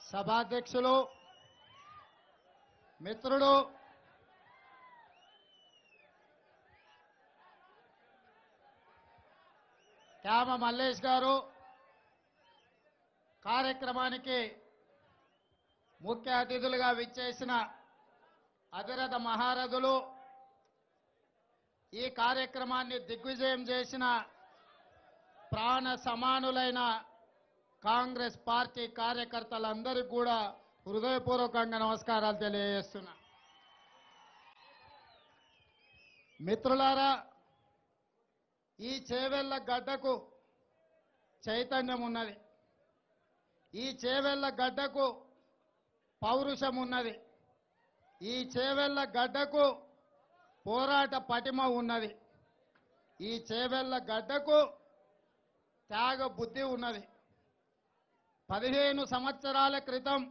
సభాధ్యక్షులు మిత్రుడు క్యామ మల్లేష్ గారు కార్యక్రమానికి ముఖ్య అతిథులుగా విచ్చేసిన అధిరథ మహారథులు ఈ కార్యక్రమాన్ని దిగ్విజయం చేసిన ప్రాణ సమానులైన కాంగ్రెస్ పార్టీ కార్యకర్తలందరికీ కూడా హృదయపూర్వకంగా నమస్కారాలు తెలియజేస్తున్నా. మిత్రులారా ఈ చేవెళ్ళ గడ్డకు చైతన్యం ఉన్నది. ఈ చేవెళ్ళ గడ్డకు పౌరుషం ఉన్నది. ఈ చేవెళ్ళ గడ్డకు పోరాట పటిమ ఉన్నది. ఈ చేవెళ్ళ గడ్డకు త్యాగ బుద్ధి ఉన్నది. పదిహేను సంవత్సరాల క్రితం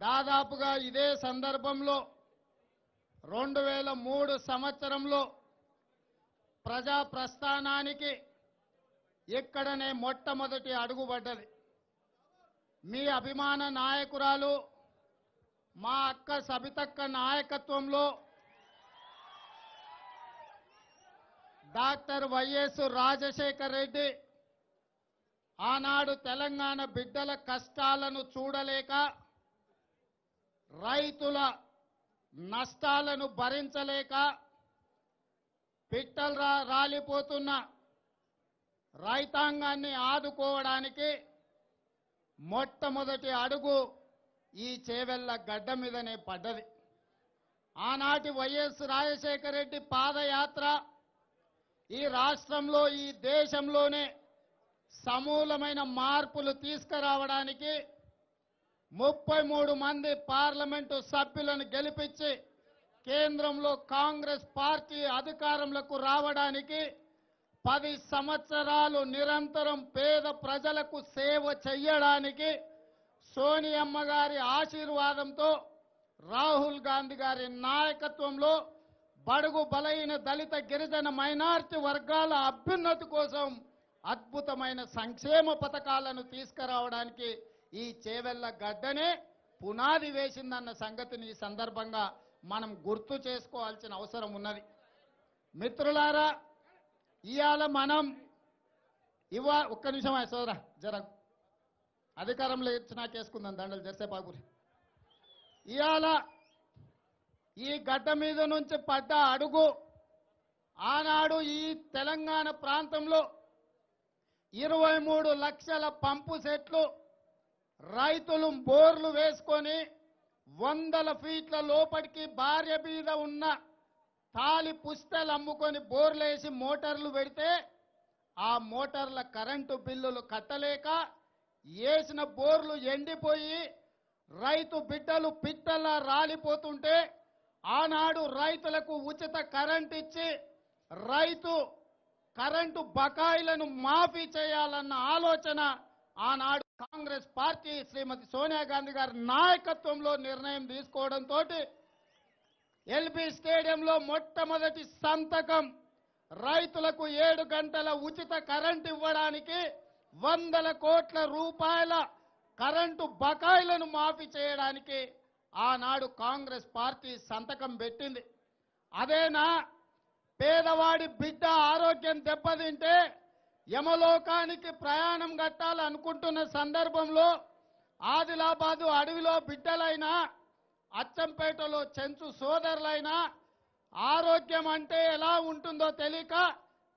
దాదాపుగా ఇదే సందర్భంలో రెండు వేల మూడు సంవత్సరంలో ప్రజా ప్రస్థానానికి ఇక్కడనే మొట్టమొదటి అడుగుపడ్డది మీ అభిమాన నాయకురాలు మా అక్క సబితక్క నాయకత్వంలో డాక్టర్ వైఎస్ రాజశేఖర్ రెడ్డి ఆనాడు తెలంగాణ బిడ్డల కష్టాలను చూడలేక రైతుల నష్టాలను భరించలేక పిట్టలు రా రాలిపోతున్న రైతాంగాన్ని ఆదుకోవడానికి మొట్టమొదటి అడుగు ఈ చేవెళ్ళ గడ్డ మీదనే పడ్డది. ఆనాటి వైఎస్ రాజశేఖర రెడ్డి పాదయాత్ర ఈ రాష్ట్రంలో ఈ దేశంలోనే సమూలమైన మార్పులు తీసుకురావడానికి ముప్పై మూడు మంది పార్లమెంటు సభ్యులను గెలిపించి కేంద్రంలో కాంగ్రెస్ పార్టీ అధికారంలోకి రావడానికి పది సంవత్సరాలు నిరంతరం పేద ప్రజలకు సేవ చెయ్యడానికి సోనియమ్మ గారి ఆశీర్వాదంతో రాహుల్ గాంధీ గారి నాయకత్వంలో బడుగు బలైన దళిత గిరిజన మైనార్టీ వర్గాల అభ్యున్నతి కోసం అద్భుతమైన సంక్షేమ పథకాలను తీసుకురావడానికి ఈ చేవెళ్ళ గడ్డనే పునాది వేసిందన్న సంగతిని ఈ సందర్భంగా మనం గుర్తు చేసుకోవాల్సిన అవసరం ఉన్నది. మిత్రులారా ఇవాళ మనం ఇవా ఒక్క నిమిషం సోదరా జర. అధికారంలో ఇచ్చినాక చేసుకుందాం దండలు జరసేపాగురి ఇవాళ ఈ గడ్డ మీద నుంచి పడ్డ అడుగు ఆనాడు ఈ తెలంగాణ ప్రాంతంలో ఇరవై మూడు లక్షల పంపు సెట్లు రైతులు బోర్లు వేసుకొని వందల ఫీట్ల లోపలికి భార్య మీద ఉన్న తాలి పుస్తలు అమ్ముకొని బోర్లేసి మోటార్లు పెడితే ఆ మోటార్ల కరెంటు బిల్లులు కట్టలేక వేసిన బోర్లు ఎండిపోయి రైతు బిడ్డలు పిట్టల్లా రాలిపోతుంటే ఆనాడు రైతులకు ఉచిత కరెంట్ ఇచ్చి రైతు కరెంటు బకాయిలను మాఫీ చేయాలన్న ఆలోచన ఆనాడు కాంగ్రెస్ పార్టీ శ్రీమతి సోనియా గాంధీ గారి నాయకత్వంలో నిర్ణయం తీసుకోవడంతో ఎల్బీ స్టేడియంలో మొట్టమొదటి సంతకం రైతులకు ఏడు గంటల ఉచిత కరెంట్ ఇవ్వడానికి వందల కోట్ల రూపాయల కరెంటు బకాయిలను మాఫీ చేయడానికి ఆనాడు కాంగ్రెస్ పార్టీ సంతకం పెట్టింది. అదేనా? పేదవాడి బిడ్డ ఆరోగ్యం దెబ్బతింటే యమలోకానికి ప్రయాణం కట్టాలనుకుంటున్న సందర్భంలో ఆదిలాబాదు అడవిలో బిడ్డలైనా అచ్చంపేటలో చెంచు సోదరులైనా ఆరోగ్యం అంటే ఎలా ఉంటుందో తెలియక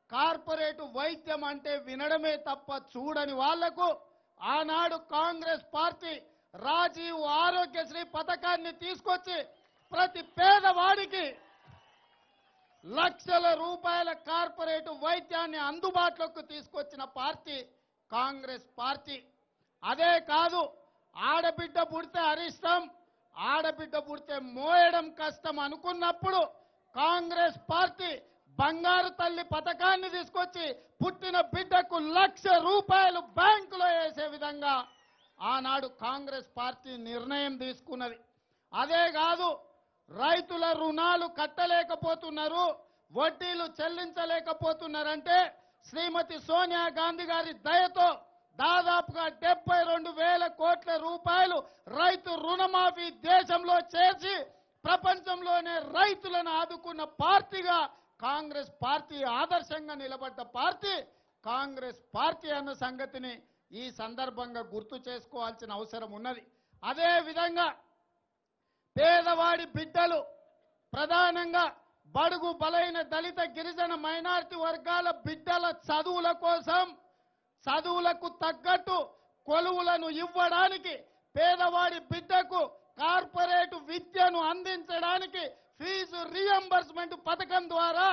కార్పొరేట్ వైద్యం అంటే వినడమే తప్ప చూడని వాళ్ళకు ఆనాడు కాంగ్రెస్ పార్టీ రాజీవ్ ఆరోగ్యశ్రీ పథకాన్ని తీసుకొచ్చి ప్రతి పేదవాడికి లక్షల రూపాయల కార్పొరేట్ వైద్యాన్ని అందుబాటులోకి తీసుకొచ్చిన పార్టీ కాంగ్రెస్ పార్టీ. అదే కాదు ఆడబిడ్డ పుడితే అరిష్టం ఆడబిడ్డ పుడితే మోయడం కష్టం అనుకున్నప్పుడు కాంగ్రెస్ పార్టీ బంగారు తల్లి పథకాన్ని తీసుకొచ్చి పుట్టిన బిడ్డకు లక్ష రూపాయలు బ్యాంకులో వేసే విధంగా ఆనాడు కాంగ్రెస్ పార్టీ నిర్ణయం తీసుకున్నది. అదే కాదు రైతుల రుణాలు కట్టలేకపోతున్నారు వడ్డీలు చెల్లించలేకపోతున్నారంటే శ్రీమతి సోనియా గాంధీ గారి దయతో దాదాపుగా డెబ్బై రెండు వేల కోట్ల రూపాయలు రైతు రుణమాఫీ దేశంలో చేసి ప్రపంచంలోనే రైతులను ఆదుకున్న పార్టీగా కాంగ్రెస్ పార్టీ ఆదర్శంగా నిలబడ్డ పార్టీ కాంగ్రెస్ పార్టీ అన్న సంగతిని ఈ సందర్భంగా గుర్తు చేసుకోవాల్సిన అవసరం ఉన్నది. అదే విధంగా పేదవాడి బిడ్డలు ప్రధానంగా బడుగు బలైన దళిత గిరిజన మైనారిటీ వర్గాల బిడ్డల చదువుల కోసం చదువులకు తగ్గట్టు కొలువులను ఇవ్వడానికి పేదవాడి బిడ్డకు కార్పొరేట్ విద్యను అందించడానికి ఫీజు రియంబర్స్మెంట్ పథకం ద్వారా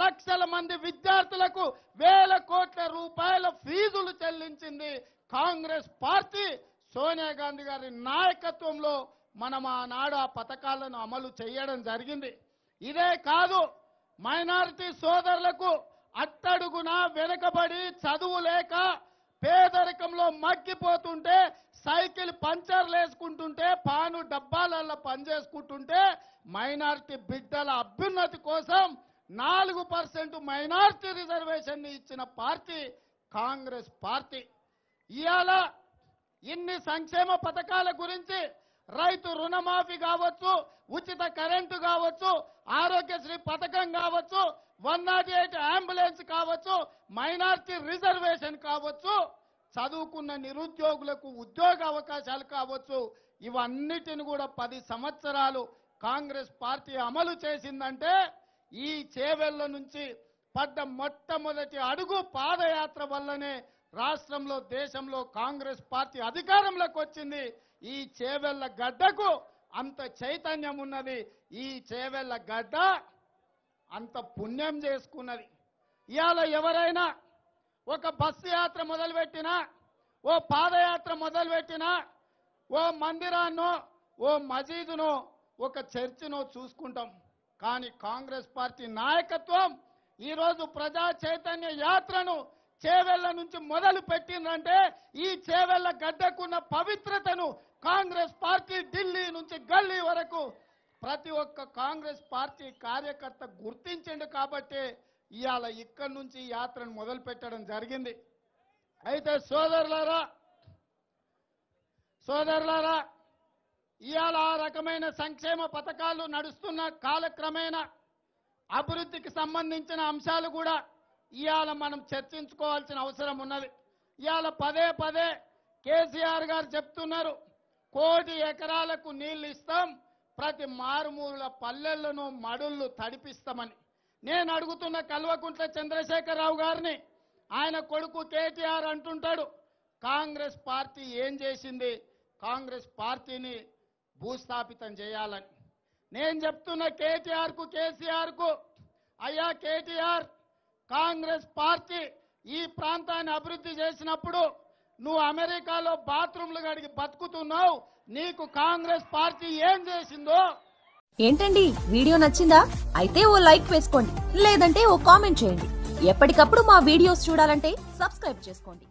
లక్షల మంది విద్యార్థులకు వేల కోట్ల రూపాయల ఫీజులు చెల్లించింది కాంగ్రెస్ పార్టీ. సోనియా గాంధీ గారి నాయకత్వంలో మనం ఆనాడు ఆ పథకాలను అమలు చేయడం జరిగింది. ఇదే కాదు మైనారిటీ సోదరులకు అట్టడుగున వెనుకబడి చదువు లేక పేదరికంలో మగ్గిపోతుంటే సైకిల్ పంచర్లు వేసుకుంటుంటే పాను డబ్బాలలో పనిచేసుకుంటుంటే మైనార్టీ బిడ్డల అభ్యున్నతి కోసం నాలుగు పర్సెంట్ మైనార్టీ రిజర్వేషన్ ఇచ్చిన పార్టీ కాంగ్రెస్ పార్టీ. ఇవాళ ఇన్ని సంక్షేమ పథకాల గురించి రైతు రుణమాఫీ కావచ్చు ఉచిత కరెంటు కావచ్చు ఆరోగ్యశ్రీ పథకం కావచ్చు వన్ నాట్ ఎయిట్ అంబులెన్స్ కావచ్చు మైనార్టీ రిజర్వేషన్ కావచ్చు చదువుకున్న నిరుద్యోగులకు ఉద్యోగ అవకాశాలు కావచ్చు. ఇవన్నిటిని కూడా పది సంవత్సరాలు కాంగ్రెస్ పార్టీ అమలు చేసిందంటే ఈ చేవెళ్ళ నుంచి పడ్డ మొట్టమొదటి అడుగు పాదయాత్ర వల్లనే రాష్ట్రంలో దేశంలో కాంగ్రెస్ పార్టీ అధికారంలోకి వచ్చింది. ఈ చేవెళ్ళ గడ్డకు అంత చైతన్యం ఉన్నది. ఈ చేవెళ్ళ గడ్డ అంత పుణ్యం చేసుకున్నది. ఇవాళ ఎవరైనా ఒక బస్సు యాత్ర మొదలుపెట్టినా ఓ పాదయాత్ర మొదలుపెట్టినా ఓ మందిరాన్నో ఓ మజీదునో ఒక చర్చినో చూసుకుంటాం. కానీ కాంగ్రెస్ పార్టీ నాయకత్వం ఈరోజు ప్రజా చైతన్య యాత్రను చేవెళ్ళ నుంచి మొదలు పెట్టిందంటే ఈ చేవెళ్ళ గడ్డకున్న పవిత్రతను కాంగ్రెస్ పార్టీ ఢిల్లీ నుంచి గల్లీ వరకు ప్రతి ఒక్క కాంగ్రెస్ పార్టీ కార్యకర్త గుర్తించిండు కాబట్టి ఇవాళ ఇక్కడి నుంచి యాత్రను మొదలు పెట్టడం జరిగింది. అయితే సోదరులారా సోదరులారా ఇవాళ ఆ రకమైన సంక్షేమ పథకాలు నడుస్తున్న కాలక్రమేణా అభివృద్ధికి సంబంధించిన అంశాలు కూడా ఇవాళ మనం చర్చించుకోవాల్సిన అవసరం ఉన్నది. ఇవాళ పదే పదే కేసీఆర్ గారు చెప్తున్నారు కోటి ఎకరాలకు నీళ్ళు ఇస్తాం ప్రతి మారుమూల పల్లెలను మడుళ్ళు తడిపిస్తామని. నేను అడుగుతున్న కల్వకుంట్ల చంద్రశేఖరరావు గారిని ఆయన కొడుకు కేటీఆర్ అంటుంటాడు కాంగ్రెస్ పార్టీ ఏం చేసింది? కాంగ్రెస్ పార్టీని భూస్థాపితం చేయాలని. నేను చెప్తున్న కేటీఆర్కు కేసీఆర్కు అయ్యా కేటీఆర్ కాంగ్రెస్ పార్టీ ఈ ప్రాంతాన్ని అభివృద్ధి చేసినప్పుడు నువ్వు అమెరికాలో బాత్రూమ్లు గడిగి బతుకుతున్నావు నీకు కాంగ్రెస్ పార్టీ ఏం చేసిందో? ఏంటండి? వీడియో నచ్చిందా? అయితే ఓ లైక్ వేసుకోండి లేదంటే ఓ కామెంట్ చేయండి. ఎప్పటికప్పుడు మా వీడియోస్ చూడాలంటే సబ్స్క్రైబ్ చేసుకోండి.